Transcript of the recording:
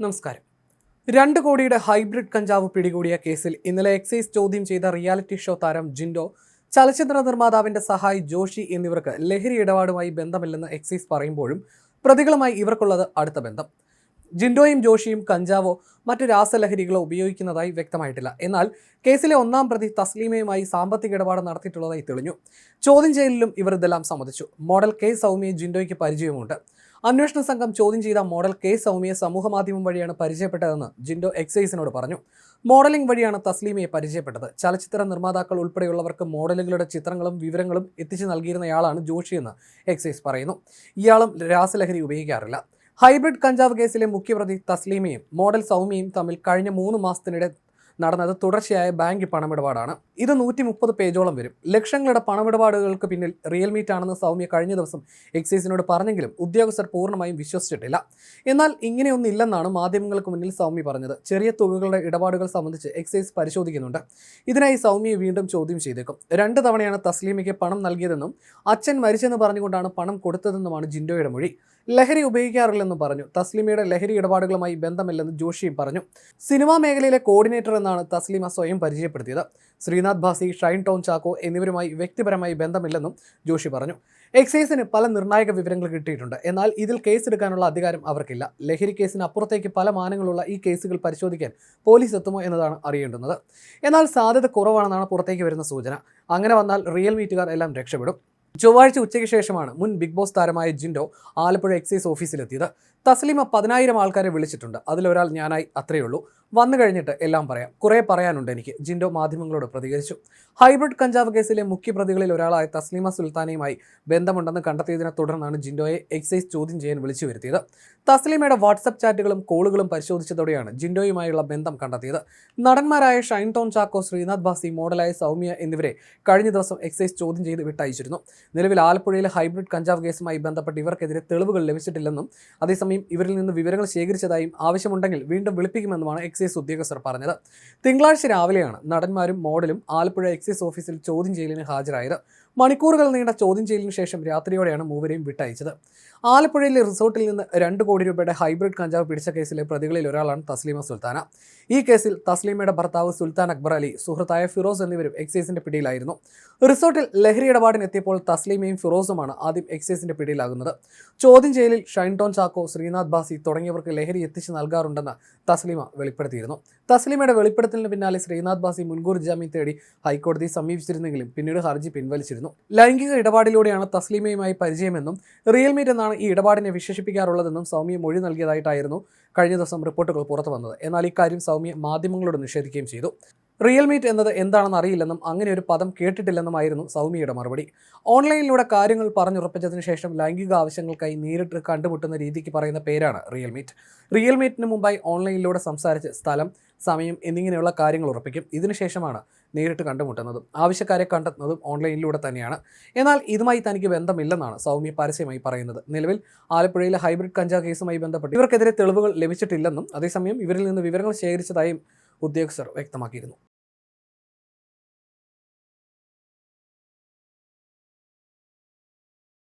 നമസ്കാരം. രണ്ട് കോടിയുടെ ഹൈബ്രിഡ് കഞ്ചാവ് പിടികൂടിയ കേസിൽ ഇന്നലെ എക്സൈസ് ചോദ്യം ചെയ്ത റിയാലിറ്റി ഷോ താരം ജിൻഡോ ചലച്ചിത്ര നിർമ്മാതാവിന്റെ സഹായി ജോഷി എന്നിവർക്ക് ലഹരി ഇടപാടുമായി ബന്ധമില്ലെന്ന് എക്സൈസ് പറയുമ്പോഴും പ്രതികളുമായി ഇവർക്കുള്ളത് അടുത്ത ബന്ധം. ജിൻഡോയും ജോഷിയും കഞ്ചാവോ മറ്റു രാസലഹരികളോ ഉപയോഗിക്കുന്നതായി വ്യക്തമായിട്ടില്ല. എന്നാൽ കേസിലെ ഒന്നാം പ്രതി തസ്ലീമയുമായി സാമ്പത്തിക ഇടപാട് നടത്തിയിട്ടുള്ളതായി തെളിഞ്ഞു. ചോദ്യം ചെയ്യലിലും ഇവർ ഇതെല്ലാം സമ്മതിച്ചു. മോഡൽ കെ സൗമ്യ ജിൻഡോയ്ക്ക് പരിചയമുണ്ട് അന്വേഷണ സംഘം ചോദ്യം ചെയ്ത മോഡൽ കെ സൗമ്യ സമൂഹമാധ്യമം വഴിയാണ് പരിചയപ്പെട്ടതെന്ന് ജിൻഡോ എക്സൈസിനോട് പറഞ്ഞു. മോഡലിംഗ് വഴിയാണ് തസ്ലീമയെ പരിചയപ്പെട്ടത്. ചലച്ചിത്ര നിർമ്മാതാക്കൾ ഉൾപ്പെടെയുള്ളവർക്ക് മോഡലുകളുടെ ചിത്രങ്ങളും വിവരങ്ങളും എത്തിച്ചു നൽകിയിരുന്നയാളാണ് ജോഷിയെന്ന് എക്സൈസ് പറയുന്നു. ഇയാളും രാസലഹരി ഉപയോഗിക്കാറില്ല. ഹൈബ്രിഡ് കഞ്ചാവ് കേസിലെ മുഖ്യപ്രതി തസ്ലീമയും മോഡൽ സൗമ്യയും തമ്മിൽ കഴിഞ്ഞ മൂന്ന് മാസത്തിനിടെ നടന്നത് തുടർച്ചയായ ബാങ്ക് പണമിടപാടാണ്. ഇത് നൂറ്റി മുപ്പത് പേജോളം വരും. ലക്ഷങ്ങളുടെ പണമിടപാടുകൾക്ക് പിന്നിൽ റിയൽമീറ്റ് ആണെന്ന് സൗമ്യ കഴിഞ്ഞ ദിവസം എക്സൈസിനോട് പറഞ്ഞെങ്കിലും ഉദ്യോഗസ്ഥർ പൂർണമായും വിശ്വസിച്ചിട്ടില്ല. എന്നാൽ ഇങ്ങനെയൊന്നില്ലെന്നാണ് മാധ്യമങ്ങൾക്ക് മുന്നിൽ സൗമ്യ പറഞ്ഞത്. ചെറിയ തുകകളുടെ ഇടപാടുകൾ സംബന്ധിച്ച് എക്സൈസ് പരിശോധിക്കുന്നുണ്ട്. ഇതിനായി സൗമ്യയെ വീണ്ടും ചോദ്യം ചെയ്തേക്കും. രണ്ട് തവണയാണ് തസ്ലീമയ്ക്ക് പണം നൽകിയതെന്നും അച്ഛൻ മരിച്ചെന്ന് പറഞ്ഞുകൊണ്ടാണ് പണം കൊടുത്തതെന്നുമാണ് ജിൻഡോയുടെ മൊഴി. ലഹരി ഉപയോഗിക്കാറില്ലെന്നും പറഞ്ഞു. തസ്ലിമയുടെ ലഹരി ഇടപാടുകളുമായി ബന്ധമില്ലെന്ന് ജോഷിയും പറഞ്ഞു. സിനിമാ മേഖലയിലെ കോർഡിനേറ്റർ എന്നാണ് തസ്ലിമ സ്വയം പരിചയപ്പെടുത്തിയത്. ശ്രീനാഥ് ഭാസി ഷൈൻ ടോൺ ചാക്കോ എന്നിവരുമായി വ്യക്തിപരമായി ബന്ധമില്ലെന്നും ജോഷി പറഞ്ഞു. എക്സൈസിന് പല നിർണായക വിവരങ്ങൾ കിട്ടിയിട്ടുണ്ട്. എന്നാൽ ഇതിൽ കേസെടുക്കാനുള്ള അധികാരം അവർക്കില്ല. ലഹരി കേസിന് അപ്പുറത്തേക്ക് പല മാനങ്ങളുള്ള ഈ കേസുകൾ പരിശോധിക്കാൻ പോലീസ് എത്തുമോ എന്നതാണ് അറിയേണ്ടുന്നത്. എന്നാൽ സാധ്യത കുറവാണെന്നാണ് പുറത്തേക്ക് വരുന്ന സൂചന. അങ്ങനെ വന്നാൽ റിയൽ മീറ്റുകാർ എല്ലാം രക്ഷപ്പെടും. ചൊവ്വാഴ്ച ഉച്ചയ്ക്ക് ശേഷമാണ് മുൻ ബിഗ് ബോസ് താരമായ ജിൻഡോ ആലപ്പുഴ എക്സൈസ് ഓഫീസിലെത്തിയത്. തസ്ലീമ പതിനായിരം ആൾക്കാരെ വിളിച്ചിട്ടുണ്ട്. അതിലൊരാൾ ഞാനായി അത്രയേ ഉള്ളൂ. വന്നു കഴിഞ്ഞിട്ട് എല്ലാം പറയാം. കുറേ പറയാനുണ്ട് എനിക്ക്. ജിൻഡോ മാധ്യമങ്ങളോട് പ്രതികരിച്ചു. ഹൈബ്രിഡ് കഞ്ചാവ് കേസിലെ മുഖ്യപ്രതികളിൽ ഒരാളായ തസ്ലീമ സുൽത്താനയുമായി ബന്ധമുണ്ടെന്ന് കണ്ടെത്തിയതിനെ തുടർന്നാണ് ജിൻഡോയെ എക്സൈസ് ചോദ്യം ചെയ്യാൻ വിളിച്ചു വരുത്തിയത്. തസ്ലീമയുടെ വാട്സപ്പ് ചാറ്റുകളും കോളുകളും പരിശോധിച്ചതോടെയാണ് ജിൻഡോയുമായുള്ള ബന്ധം കണ്ടെത്തിയത്. നടന്മാരായ ഷൈൻ ടോൺ ചാക്കോ ശ്രീനാഥ് ബാസി മോഡലായ സൗമ്യ എന്നിവരെ കഴിഞ്ഞ ദിവസം എക്സൈസ് ചോദ്യം ചെയ്ത് വിട്ടയച്ചിരുന്നു. നിലവിൽ ആലപ്പുഴയിലെ ഹൈബ്രിഡ് കഞ്ചാവ് കേസുമായി ബന്ധപ്പെട്ട് ഇവർക്കെതിരെ തെളിവുകൾ ലഭിച്ചിട്ടില്ലെന്നും അതേസമയം ഇവരിൽ നിന്ന് വിവരങ്ങൾ ശേഖരിച്ചതായും ആവശ്യമുണ്ടെങ്കിൽ വീണ്ടും വിളിപ്പിക്കുമെന്നുമാണ് എക്സൈസ് ഉദ്യോഗസ്ഥർ പറഞ്ഞത്. തിങ്കളാഴ്ച രാവിലെയാണ് നടന്മാരും മോഡലും ആലപ്പുഴ എക്സൈസ് ഓഫീസിൽ ചോദ്യം ചെയ്യലിന് ഹാജരായത്. മണിക്കൂറുകൾ നീണ്ട ചോദ്യം ചെയ്യലിന് ശേഷം രാത്രിയോടെയാണ് മൂവരെയും വിട്ടയച്ചത്. ആലപ്പുഴയിലെ റിസോർട്ടിൽ നിന്ന് രണ്ട് കോടി രൂപയുടെ ഹൈബ്രിഡ് കഞ്ചാവ് പിടിച്ച കേസിലെ പ്രതികളിൽ ഒരാളാണ് തസ്ലീമ സുൽത്താന. ഈ കേസിൽ തസ്ലീമയുടെ ഭർത്താവ് സുൽത്താൻ അക്ബർ അലി സുഹൃത്തായ ഫിറോസ് എന്നിവരും എക്സൈസിന്റെ പിടിയിലായിരുന്നു. റിസോർട്ടിൽ ലഹരി ഇടപാടിനെത്തിയപ്പോൾ തസ്ലീമയും ഫിറോസുമാണ് ആദ്യം എക്സൈസിന്റെ പിടിയിലാകുന്നത്. ചോദ്യം ചെയ്യലിൽ ഷൈൻടോൺ ചാക്കോ ശ്രീനാഥ് ബാസി തുടങ്ങിയവർക്ക് ലഹരി എത്തിച്ചു നൽകാറുണ്ടെന്ന് തസ്ലീമ വെളിപ്പെടുത്തിയിരുന്നു. തസ്ലീമയുടെ വെളിപ്പെടുത്തലിന് പിന്നാലെ ശ്രീനാഥ് ബാസി മുൻകൂർ ജാമ്യം തേടി ഹൈക്കോടതി സമീപിച്ചിരുന്നെങ്കിലും പിന്നീട് ഹർജി പിൻവലിച്ചിരുന്നു. ലൈംഗിക ഇടപാടിലൂടെയാണ് തസ്ലീമയുമായി പരിചയമെന്നും റിയൽ മീറ്റ് എന്നാണ് ഈ ഇടപാടിനെ വിശേഷിപ്പിക്കാറുള്ളതെന്നും സൗമ്യ മൊഴി നൽകിയതായിട്ടായിരുന്നു കഴിഞ്ഞ ദിവസം റിപ്പോർട്ടുകൾ പുറത്തു വന്നത്. എന്നാൽ ഇക്കാര്യം സൗമ്യ മാധ്യമങ്ങളോട് നിഷേധിക്കുകയും ചെയ്തു. റിയൽ മീറ്റ് എന്നത് എന്താണെന്ന് അറിയില്ലെന്നും അങ്ങനെ ഒരു പദം കേട്ടിട്ടില്ലെന്നുമായിരുന്നു സൗമ്യയുടെ മറുപടി. ഓൺലൈനിലൂടെ കാര്യങ്ങൾ പറഞ്ഞുറപ്പിച്ചതിന് ശേഷം ലൈംഗിക ആവശ്യങ്ങൾക്കായി നേരിട്ട് കണ്ടുമുട്ടുന്ന രീതിക്ക് പറയുന്ന പേരാണ് റിയൽമീറ്റ്. റിയൽമീറ്റിന് റിയൽ മീറ്റിന് മുമ്പായി ഓൺലൈനിലൂടെ സംസാരിച്ച് സ്ഥലം സമയം എന്നിങ്ങനെയുള്ള കാര്യങ്ങൾ ഉറപ്പിക്കും. ഇതിനുശേഷമാണ് നേരിട്ട് കണ്ടുമുട്ടുന്നതും ആവശ്യക്കാരെ കണ്ടെത്തുന്നതും ഓൺലൈനിലൂടെ തന്നെയാണ്. എന്നാൽ ഇതുമായി തനിക്ക് ബന്ധമില്ലെന്നാണ് സൗമ്യ പരസ്യമായി പറയുന്നത്. നിലവിൽ ആലപ്പുഴയിലെ ഹൈബ്രിഡ് കഞ്ചാ കേസുമായി ബന്ധപ്പെട്ട് ഇവർക്കെതിരെ തെളിവുകൾ ലഭിച്ചിട്ടില്ലെന്നും അതേസമയം ഇവരിൽ നിന്ന് വിവരങ്ങൾ ശേഖരിച്ചതായും ഉദ്യോഗസ്ഥർ വ്യക്തമാക്കിയിരുന്നു.